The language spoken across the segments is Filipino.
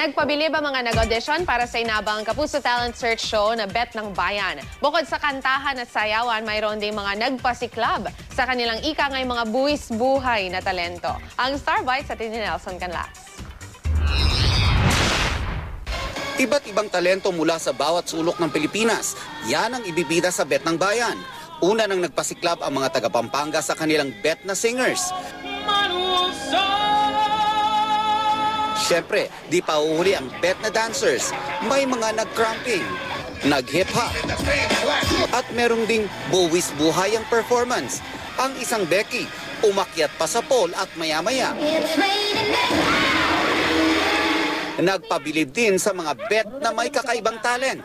Nagpabilib ang mga nag-audition para sa inabang Kapuso Talent Search Show na Bet ng Bayan. Bukod sa kantahan at sayawan, mayroon ding mga nagpasiklab sa kanilang ika ngay mga buwis buhay na talento. Ang Star Bites at ni Nelson Canlas. Iba't ibang talento mula sa bawat sulok ng Pilipinas. Yan ang ibibida sa Bet ng Bayan. Una nang nagpasiklab ang mga taga Pampanga sa kanilang bet na singers. Siyempre, di pa uhuli ang bet na dancers. May mga nag-cramping, nag-hip-hop, at merong ding buwis buhay ang performance. Ang isang Becky, umakyat pa sa pole at maya-maya. Nagpabilib din sa mga bet na may kakaibang talent.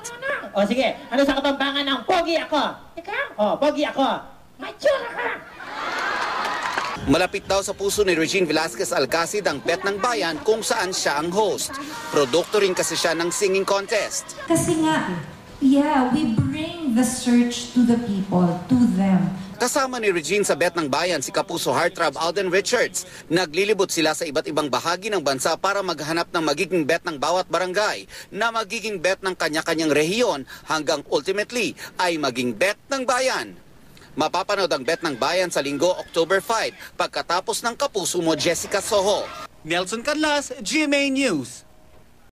O sige, ano sa kapampangan ng pogi ako? Ikaw? O, pogi ako. Mature ka! Malapit daw sa puso ni Regine Velasquez Alcacid ang bet ng bayan kung saan siya ang host. Produkto rin kasi siya ng singing contest. Kasi nga, yeah, we bring the search to the people, to them. Kasama ni Regine sa bet ng bayan si Kapuso Heartthrob Alden Richards. Naglilibot sila sa iba't ibang bahagi ng bansa para maghanap ng magiging bet ng bawat barangay na magiging bet ng kanya-kanyang rehiyon hanggang ultimately ay maging bet ng bayan. Mapapanood ang bet ng bayan sa linggo October 5 pagkatapos ng Kapuso mo Jessica Soho. Nelson Canlas, GMA News.